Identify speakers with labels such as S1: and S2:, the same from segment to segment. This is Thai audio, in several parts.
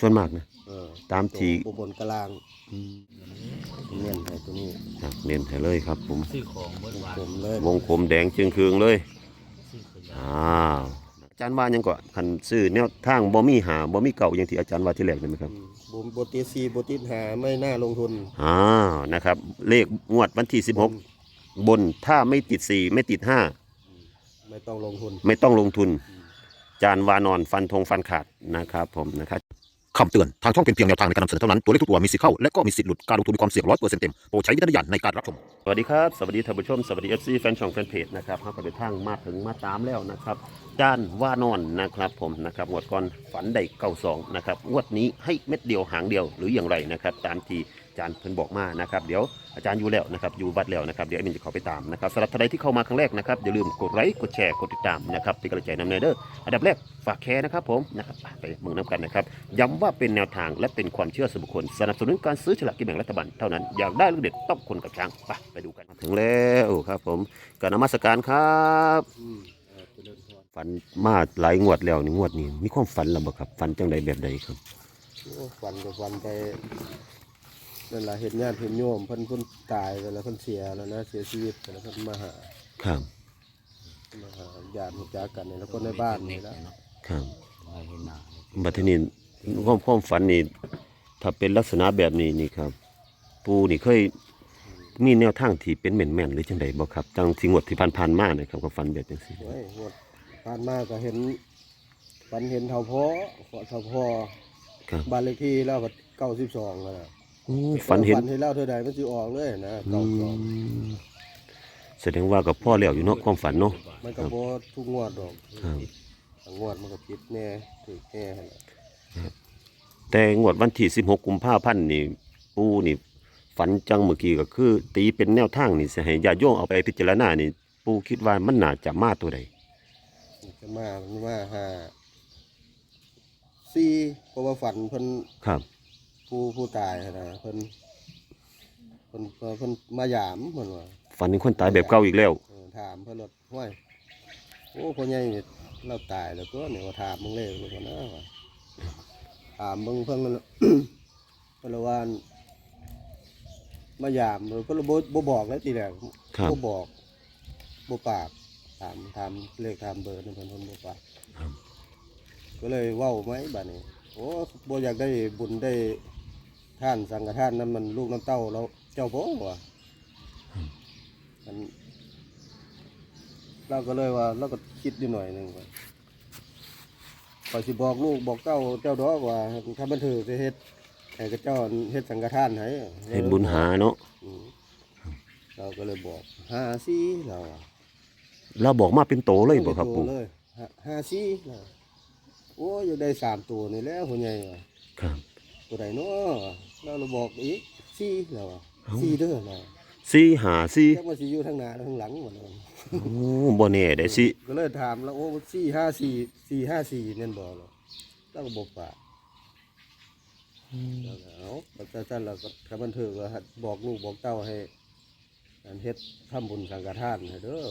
S1: ส่วนมากนะ
S2: เออ
S1: ตามที่
S2: ตัวบนกลางเน้นให้ตัวนี้
S1: ครับเน้นให้เลยครับผม
S3: ซื้อของเบิดหวาน
S2: ผมเลยว
S1: งกลมแดงจึงคืองเลย
S3: ซื้อขยะ
S1: อ้าวอาจารย์ว่าหยังก่อนคันซื้อแนวทางบ่มีหาบ่มีเก่าอย่างที่อาจารย์ว่าที่แรกนี่ไหมครับ
S2: อืมบุมโบติดซีโบติดหาไม่น่าลงทุน
S1: อ้าว นะครับ เลขงวดวันที่ 16 บนถ้าไม่ติด 4 ไม่ติด
S2: ไม่ต้องลงทุน
S1: 5 ไม่ต้องลงทุน จานวานอนฟันธงฟันขาดนะครับผมนะครับ
S4: คำเตือน ทางช่องเป็นเพียงแนวทางในการนำเสนอเท่านั้น ตัวเลขทุกตัวมีสิทธิ์เข้า และก็มีสิทธิ์หลุด การลงทุนมีความเสี่ยงร้อยเปอร์เซ็นต์เต็ม โปรดใช้วิจารณญาณในการรับชม
S1: สวัสดีครับ สวัสดีท่านผู้ชม สวัสดีเอฟซีแฟนช่องแฟนเพจนะครับเขาก็เดินทางมาถึงมาตามแล้วนะครับด้านว่านอนนะครับผมนะครับงวดก่อนฝันได้เก้าสองนะครับงวดนี้ให้เม็ดเดียวหางเดียวหรืออย่างไรนะครับตามที่ จารย์เพิ่นบอกมานะครับเดี๋ยวอาจารย์อยู่แล้วนะครับอยู่วัดแล้วนะครับเดี๋ยวไอ้มินจะเข้าไปตามนะครับสำหรับท่านใดที่เข้ามาครั้งแรกนะครับอย่าลืมกดไลค์กดแชร์กดติดตามนะครับเป็นกำลังใจนำเนเด้ออันดับแรกฝากแชร์นะครับผมนะครับไปเมืองน้ำกันนะครับย้ำว่าเป็นแนวทางและเป็นความเชื่อส่วนบุคคลสนับสนุนการซื้อฉลากกินแบ่งรัฐบาลเท่านั้นอยากได้ลูกเด็ดต้องคนกับช้างไปไปดูกันมาถึงแล้วครับผมกรนมัสการครับ
S2: อืมเออเจริญพร
S1: ฝันมาหลายงวดแล้วนี่งวดนี้มีความฝันแล้วบ่ครับฝันจังใดแบบใดครับ
S2: โอ้ฟันกับฟันไป นั่นแหละเห็นญาติเห็นโยมเพิ่นเพิ่นตายไปแล้วเพิ่นเสียแล้วนะเสียชีวิตไปแล้วเพิ่นมาหา
S1: ครับ
S2: มาหาญาติรู้จักกันนี่แล้วคนในบ้านนี่แหละ
S1: ครับ
S3: ไม่เห็นหน้า
S1: บัดทีนี้ความความฝันนี่ถ้าเป็นลักษณะแบบนี้นี่ครับ ปูนี่เคยมีแนวทางที่เป็นแม่นๆหรือจังใดบ่ครับจังที่งวดที่ผ่านๆมานะครับก็ฝันแบบจังซี่
S2: โอ้ยงวดผ่านมาก็เห็นฝันเห็นเท่าพ่อเท่าพ่อ
S1: ครับ
S2: บ้านเลขที่แล้วก็เก้าสิบสองแล้วนะ
S1: โอ้ ฝันเห็น
S2: ฝันเห็นแล้วเท่าใดมันสิออกเลยนะ
S1: อื
S2: เก้าสอง
S1: มแสดงว่ากับพ่อแล้วอยู่เนาะความฝันเนาะ
S2: มันก็บ่ทุกงวดดอก
S1: ครับ
S2: บางงวดมันก็ผิดแน่ถูกแน่หั่นล่ะ
S1: แต่งวดวันที่16กุมภาพันธ์นี่ปูนี่ฝันจังเมื่อกี้ก็คือ ตีเป็นแนวทางนี่สิให้ญาติโยมเอาไปพิจารณานี่ปูคิดว่ามันน่าจะมาตัวใด
S2: มันจะมามันมาหาสี่เพราะว่าฝันเพิ่น
S1: ครับ
S2: ผู้ผู้ตายหั่นนะเพิ่นเพิ่นเพิ่นเพิ่นมายามเพิ่นว่า
S1: ฝันถึงคนตายแบบเก่าอีกแล้ว
S2: เออถามเพิ่นว่าห้วยโอ้พ่อใหญ่นี่เราตายแล้วตัวเนี่ยว่าถามมึงเลยลูกว่านะว่าถามมึงเพิ่นมันเพิ่นละวาอั่นมายามเออเพิ่นละบ่บ่บอกแล้วทีแรก
S1: ครับ
S2: บ่บอกบ่ปากถามถามเลขถามเบอร์นั่นเพิ่นเพิ่นบ่ปาก
S1: ครับ
S2: ก็เลยเว้าไหมบัดนี้ โอ้บ่อยากได้บุญได้ ท่านสังฆทานนั้นมันลูกน้ำเต้าแล้วเจ้าบ่ว่าอันเราก็เลยว่าเราก็คิดอยู่หน่อยหนึงว่าพอยสิบอกลูกบอกเต้าเจ้าดอกว่าถ้ามันถือจะเฮ็ดให้กับเจ้าเฮ็ดสังฆทานให้
S1: เฮ็ดบุญหาเนาะ
S2: อืมเราก็เลยบอกห้าสี่เราอะ
S1: เราบอกมาเป็นโตเลยบ่ครับ
S2: โอ้
S1: ปู่
S2: ยเลยห้าห้าสี่เราโอ้ยอยากได้สามตัวนี่แหล้วคนใหญ่ว่ะ
S1: ครับ
S2: ตัวไหนเนาะเราเราบอกอีกสี่เราอะ
S1: เอ้า
S2: สี่เด้อเรา
S1: สี่หาสี่
S2: จักว่าสิอยู่ทางหน้าหรือทางหลังหมดเลย
S1: โอ้บ่แน่ได้สิ
S2: ก็เลยถามแล้วโอ้สี่ห้าสี่สี่ห้าสี่เนี่ยบอกเราเราก็บอกปากแล้วก็เอาแล้วก็ท่านเราก็ทำบันเทิงว่าหัดบอกลูกบอกเต้าให้อันเฮ็ดทำบุญสังฆทานให้เด้อ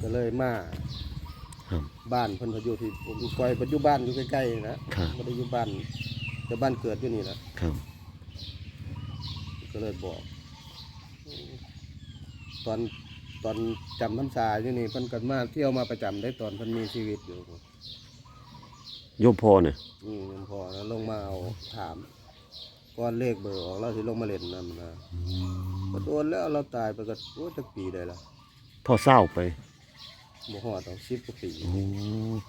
S2: ก็เลยมา
S1: ครับ
S2: บ้านเพิ่นเพนอยู่ที่ผมคอยปัจจุบันอยู่ใกล้ๆนะครับไม่ได้อยู่บ้าน แต่บ้านเกิดอยู่นี่นะครับ ก็เลยบอก ตอนตอนจำพรรษาอยู่นี่เพิ่นกันมาเที่ยวมาประจำได้ตอนเพิ่นมีชีวิตอยู่
S1: โยมพ่อเนี่ย
S2: อืมยังพอแล้วลงมาเอาถามก้อนเลขเบอร์ออกเราสิลงมาเล่นนั่นนะก็โดนแล้วเราตายไปก็โอ้จักปีได้ละ
S1: พ่อเศร้าไป
S2: บ่ฮอดต้อง10กว่าปี
S1: โอ้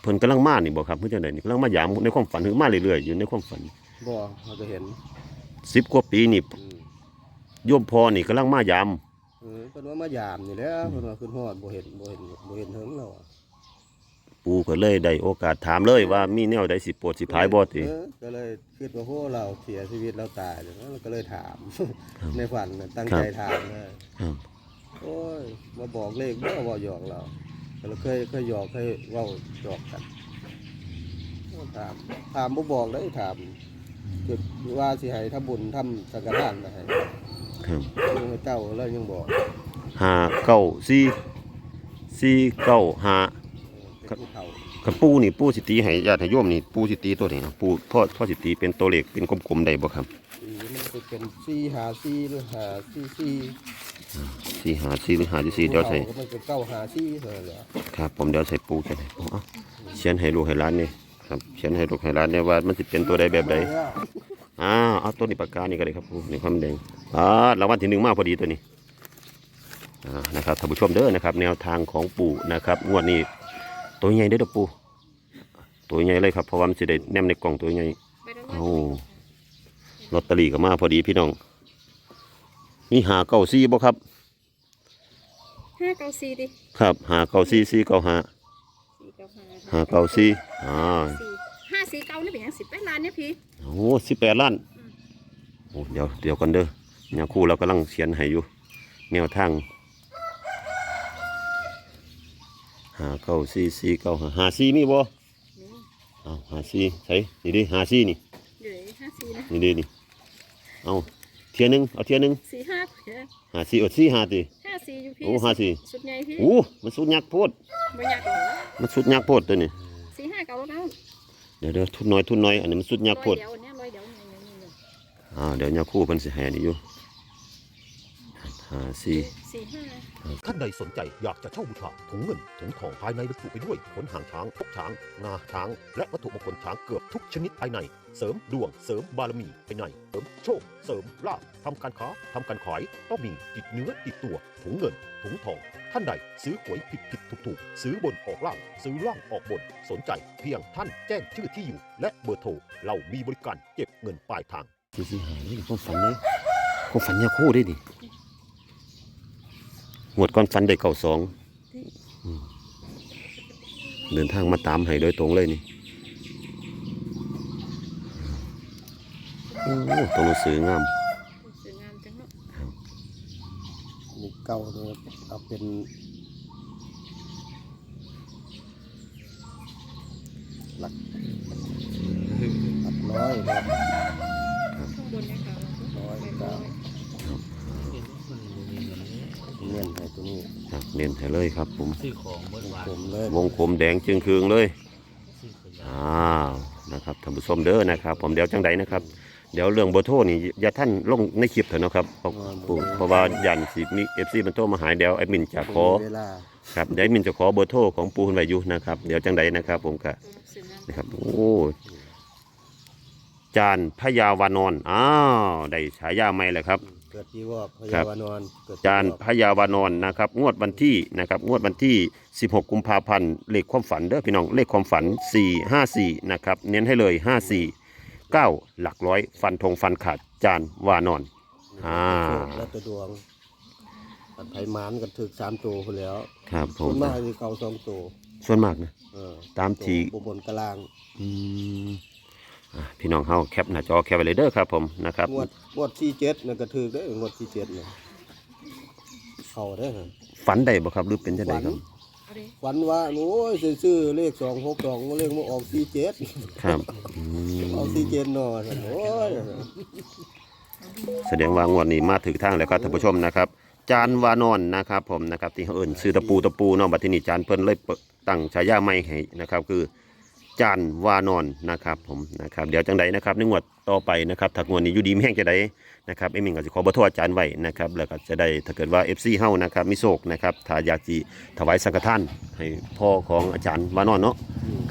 S1: เพิ่นกำลังมานี่บ่ครับเพิ่นจังไดนี่กำลังมายามในความฝันหรือมาเรื่อยๆอยู่ในความฝัน
S2: บ่เราจะเห็น
S1: 10กว่าปีนี่
S2: อืม
S1: โยมพ่อนี่กำลังมายาม
S2: เออเพิ่นว่ามายามนี่แหล้วเพิ่นว่าขึ้นฮอดบ่เห็นบ่เห็นบ่เห็นถึงเราอะ
S1: ปู่ก็เลยได้โอกาสถามเลยว่ามีแนวใดสิโปรดสิพายบ่ติ
S2: เออก็เลยคิดว่าโหเราเสียชีวิตเราตายเลยนะก็เลยถาม ในฝันน่ะตั้งใจถามเลย
S1: ครับ
S2: โอ้ยมาบอกเลขบ่บ่หยอกเราก็เลยเคยเคยหยอกเคยเว้าหยอกกันโอ้ถามถามบ่บอกเลยถาม คือว่าสิให้ทำบุญทำสังฆทานมาให้
S1: ครับ
S2: ยังให้เจ้าแล้วยังบอก
S1: ห้าเก้าสี่สี่เก้าห้า
S2: เออเป็นผู้เฒ่า
S1: คคันปูนี่ปูสิตีให้ญาติโยมนี่ปูสิตีตัวไหนเนาะปูพ่อพ่อสิตีเป็นตัวเลขเป็นกลมๆได้บ่ครับ
S2: สีมันจะเป็นสี่หาสี่หรือหาสี่สี่
S1: สี่หาสี่หรือหาที่สี่เดี๋ยวใส่
S2: ก็มันเป็นเก้าหาสี่เท่านั้นแหละ
S1: ครับผมเดี๋ยวใส่ปูจะได้เอาเอาเขียนให้ลูกให้หลานนี่ ครับเขียนให้ลูกให้หลานเนี่ยว่ามันสิเป็นตัวใดแบบใดอ่าเอาตัวนี้ปากกานี่ก็ได้ครับปูนี่ความแดงอ่ารางวัลที่หนึ่งมาพอดีตัวนี้อ่านะครับท่านผู้ชมเด้อนะครับ แนวทางของปู่นะครับงวดนี้ตัวใหญ่เด้อเด้อปูตัวใหญ่เลยครับเพราะว่ามันสิได้แนมในกล่องตัวใหญ่โอ้ลอตเตอรี่ก็มาพอดีพี่น้องมีหาเก้าซี่บ่ครับ
S5: ห้าเก้าสี่ดิ
S1: ครับหาเก้าซี่ซี่เก้าหา
S5: สี่เก้า ห้า
S1: หาเก้าซี่อ่า
S5: สี่ห้าสี่เก้านี่เป็นหยังสิบแปดล้านเนี่ยพี่
S1: โอ้สิบแปดล้านโอ้เดี๋ยวเดี๋ยวกันเด้อเนี่ยครู่เรากำลังเขียนให้อยู่แนวทางหาเก้าซี่ซี่เก้าหาหาซี่มีบ่
S5: นี่
S1: เอาหาซี่ใส่นี่ดิหาซี่นี่
S5: เดี๋ยวห้าสี่นะ
S1: นี่ดินี่เอาเทียหนึงเอาเทียหนึง
S5: สี่ห้าเดี๋ยว
S1: หาซี่เอาซี่หาติ
S5: ห้า สี่อยู่พี่
S1: โอ้ห้าสี่
S5: สุดใหญ่พี่
S1: โอ้มันสุดยักษ์โพด
S5: ไม่อยากหรอ
S1: มันสุดยักษ์โพดตัวนี้
S5: สี่ห้าเก้าแล้ว
S1: เดี๋ยวเดี๋ยวทุนน้อยทุนน้อยอันนี้มันสุดยักษ์โพ
S5: ร้อย
S1: ด
S5: เดียวเนี่ยร้อยเดียวเนี่ยเนี่ยเนี่ยเนี่ย
S1: อ่าเดี๋ยวเนี่ยครู่เพิ่นสิให้อันนี่อยู่หาซี่
S5: สี่ห้า
S4: ท่านใดสนใจอยากจะเช่าบูชาถุงเงินถุงทองภายในบรรจุไปด้วยขนหางช้างพกช้าง งาช้าง และวัตถุมงคลช้างเกือบทุกชนิดภายใน เสริมดวง เสริมบารมีภายในเสริมโชค เสริมลาภทำการค้าทำการขายต้องมีติดเนื้อติดตัว ถุงเงิน ถุงทอง ท่านใดซื้อหวยผิดผิดถูกถูกซื้อบนออกล่าง ซื้อล่างออกบน สนใจเพียงท่านแจ้งชื่อที่อยู่ และเบอร์โทร เรามีบริการเก็บเงินปลายทาง
S1: ซี่ซี่หานี่ความฝันนี่ความฝันเนี่ยคู่ได้ดิหมดก่อนฝันได้เก่าสองเดินทางมาตามให้โดยตรงเลยนี่ อ้ตัวหนังสืองาม
S5: สวยงามจังเนาะ
S2: นี่เก้าเนี่ยเอาเป็นหลักหลักร้อยนะครับ
S5: ข้างบนเนี่ยค่ะ
S2: ร้อย
S5: ร้
S2: เก้า
S5: อย
S3: มันบ่มีเงินเลย
S2: เน้นให้ตัวนี้
S1: ครับเน้นให้เลยครับผม
S3: ซื้อของเบิดวาน
S2: ผมเลยว
S1: งกลมแดงจึงคืองเลย
S3: ซื้อขยะ
S1: อ้าว นะครับท่านผู้ชมเด้อนะครับ ผมเดี๋ยวจังใดนะครับ เดี๋ยวเรื่องเบอร์โทรนี่อย่าท่านลงในคลิปเถอะนะครับเพราะเพราะว่ายันสิมีเอฟซีมันโทรมาหายเดี๋ยวแอดมินจะขอ
S2: เวลา
S1: ครับเดี๋ยวแอดมินจะขอเบอร์โทรของปูคุณไว้อยู่นะครับเดี๋ยวจังใดนะครับ ผมก็
S5: สวยงาม
S1: นะครับโอ้จานพญาวานอนอ้าวได้ฉายาใหม่แล้วครับ
S2: เกิดที่วอกพ
S1: ครั
S2: ยา
S1: บ
S2: วานอนเกิด
S1: จานพญาวานอนนะครับ งวดวันที่นะครับ งวดวันที่ 16 กุมภาพันธ์เลขความฝันเด้อพี่น้องเลขความฝัน 454 นะครับ เน้นให้เลย 54 9หลักร้อย ฟันธงฟันขาดจานวานอน อ่า
S2: แล้วแตัวดวงปัดไผ่หมานกันถึกสามตัวคนแล้ว
S1: ครับผ
S2: ส่
S1: ม
S2: วนมากคือเก่าสองตัว
S1: ส่วนมากนะ
S2: เออ
S1: ตามที่
S2: ตัวบนกลาง
S1: อืมอะพี่น้องเฮาแคปหน้าจอแคปไว้เลยเด้อครับผมนะครับ
S2: งวดงวดที่เจ็ดนั่นก็ถือได้องวดที่เจ็ดเนี่ยเข้าได้อ
S1: ฝันได้บ่ครับหรือเป็นจังไดครับ
S5: เอาดิ
S2: ฝันว่าโอ้ยซื้อเลขสองหกสองเลขมาออกสี่เจ็ด
S1: ครับอืม
S2: ออกสี่เจ็ดหน่อยโอ้ย
S1: แสดงว่างวดนี้มาถึงทางแล้วครับท่านผู้ชมนะครับ จานวานอนนะครับผมนะครับที่เขาเอิ้นซื้อตะปูตะปูเนาะบัดทีนี้จานเพิ่นเลยเปิดตั้งฉายาใหม่ให้นะครับคือจานวานอนนะครับผมนะครับเดี๋ยวจังใดนะครับในงวดต่อไปนะครับถ้างวดนี้อยู่ดีแห้งจะได้นะครับไอ้มิงก็สิขอบอร์โทรอาจารย์ไว้นะครับแล้วก็จะได้ถ้าเกิดว่า FC เฮานะครับมีโศกนะครับถ้าอยากสิถวายสังฆทานให้พ่อของอาจารย์วานอนเนาะ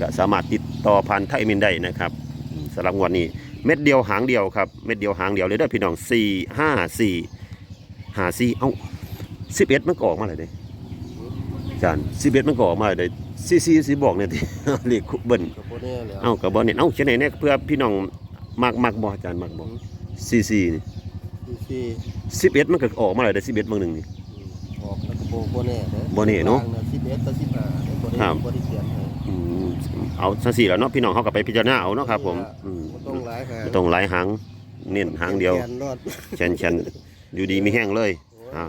S1: ก็สามารถติดต่อผ่านไทยมินได้นะครับ สำหรับงวดนี้ เม็ดเดียวหางเดียวครับ เม็ดเดียวหางเดียวเลยเด้อพี่น้องสี่ห้าสี่หาสี่เอ้าสิบเอ็ดมันก็ออกมาเลยเด้อาจารย์สิบเอ็ดมันก็ออกมาเลยเด้สี่สี่สี่บอกเนี่ยที่เรียกเบิ้ล
S2: กับโบเน่แล้ว
S1: เอ้ากับบอลเนี่ยเอ้าเช่นไหนเนี่ยเพื่อพี่น้องมักมักบออาจารย์มักบอสี่สี่นี่
S2: ที่สี่
S1: สิบเอ็ดมันก็ออกมาเลยเด้สิบเอ็ดบางหนึ่งนี่
S2: อืมออกแล้วก็โบโบเน่ด้อ
S1: บ่แน่เนอะ
S2: สิบเอ็ดต่อสิบห้าได้โบ
S1: ครั
S2: ได้
S1: บ
S2: โบได้ เขียนให้
S1: อืมเอาซะสี่แล้วเนาะพี่น้องเขาก็ไปพิจารณาเอาเนาะครับ ผมอืม
S2: บ่ต้องหลายหาง
S1: บ่ต้องหลายหางเน้นหางเดียว
S2: ขีนรอด
S1: เชนเชนอยู่ดีมีแห้งเลยอ่า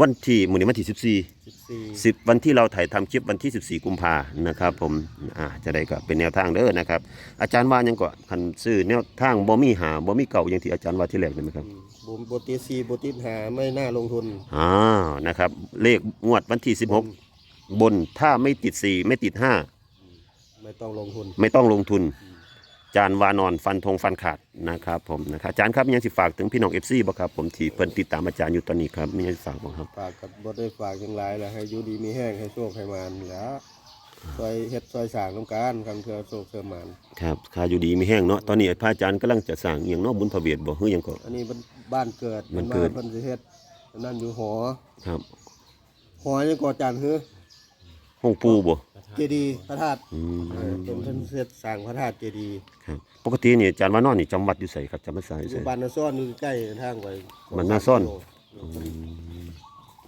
S1: วันที่มื้อนี้วันที่สิบสี่
S2: สิบสี่
S1: สิบวันที่เราถ่ายทำคลิปวันที่ 14 กุมภานะครับ ผมอ่าจะได้ก็เป็นแนวทางเด้อนะครับ อาจารย์ว่าหยังก็คันซื้อแนวทางบ่มีหาบ่มีเก่าอย่างที่อาจารย์ว่าที่แรกนี่ไหมครับ
S2: บุบติดสี่บติดหาไม่น่าลงทุน
S1: อ่านะครับ เลขงวดวันที่ 16 บนถ้าไม่ติด 4 ไม่ติด
S2: ไม่ต้องลงทุน
S1: ไม่ต้องลงทุน จานวานอนฟันธงฟันขาดนะครับผมนะครับอาจารย์ครับมีหยังสิฝากถึงพี่น้องเอฟซีบ่ครับผมที่เพิ่นติดตามอาจารย์อยู่ตอนนี้ครับมีหยังสิฝากบ่ครับ
S2: ฝากกับบดได้ฝากอย่างไรแหละให้อยู่ดีมีแห้งให้โชคให้มานนี่แหล้วซอยเฮ็ดซอยสร้างน้ำการคำเทือโชคเทือมาน
S1: ครับค่าอยู่ดีมีแห้งเนาะตอนนี้พระอาจารย์กำลังจะสร้างอีหยังเนาะบุญพระเวทบ่ฮือหยังก็
S2: อันนี้มันบ้านเกิด
S1: บ้านเกิด
S2: เพิ่นสิเฮ็ดอันนั่นอยู่หอ
S1: ครับ
S2: หอยังก่อจานฮือ
S1: ห้องปูบ่
S2: เจดีย์พระธาตุ
S1: อืม
S2: เออเป็นเพิ่นเฮ็ดสร้างพระธาตุเจดีย์
S1: ครับปกตินี่อาจารย์วานอนนี่จำวัดอยู่ไสครับจำพรรษาอยู่
S2: อ
S1: ไส
S2: ยู่บ้านนาซ่อนอยู่ใกล้ทางไป
S1: บ้านนาซ่อน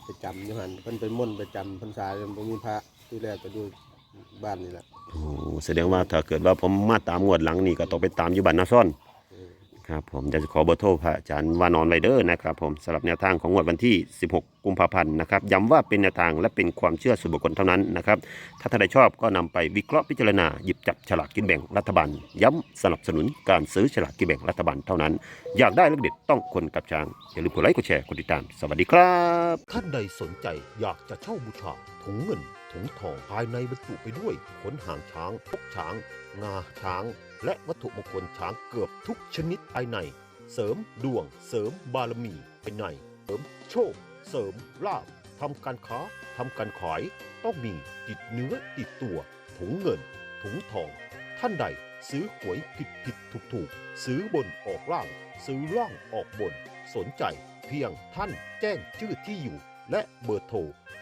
S2: ไปจำอยู่หั่นเพิ่นไปม่นต์ไปจำพรรษาบ่มีพระที่แรกก็อยู่บ้านนี่แหละ
S1: โอ้แสดงว่าถ้าเกิดว่าผมมาตามงวดหลังนี่ก็ต้องไปตามอยู่บ้านนาซ่อน ครับผมจะขอเบอร์โทรพระอาจารย์วานอนไวเด้อนะครับผมสำหรับแนวทางของงวดวันที่ 16 กุมภาพันธ์นะครับย้ำว่าเป็นแนวทางและเป็นความเชื่อส่วนบุคคลเท่านั้นนะครับถ้าท่านใดชอบก็นำไปวิเคราะห์พิจารณาหยิบจับฉลากกินแบ่งรัฐบาล ย้ำสนับสนุนการซื้อฉลากกินแบ่งรัฐบาลเท่านั้น อยากได้เลขเด็ดต้องคนกับช้างอย่าลืมกดไลค์กดแชร์กดติดตาม สวัสดีครับ
S4: ท่านใดสนใจอยากจะเช่าบูชาถุงเงินถุงทองภายในบรรจุไปด้วยขนหางช้างพกช้าง งาช้าง และวัตถุมงคลช้างเกือบทุกชนิดภายใน เสริมดวง เสริมบารมีภายใน เสริมโชค เสริมลาภทำการค้าทำการขายต้องมีติดเนื้อติดตัว ถุงเงิน ถุงทอง ท่านใดซื้อหวยผิดผิดถูกถูกซื้อบนออกล่าง ซื้อล่างออกบน สนใจเพียงท่านแจ้งชื่อที่อยู่ และเบอร์โทร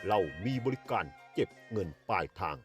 S4: เรามีบริการเก็บเงินปลายทาง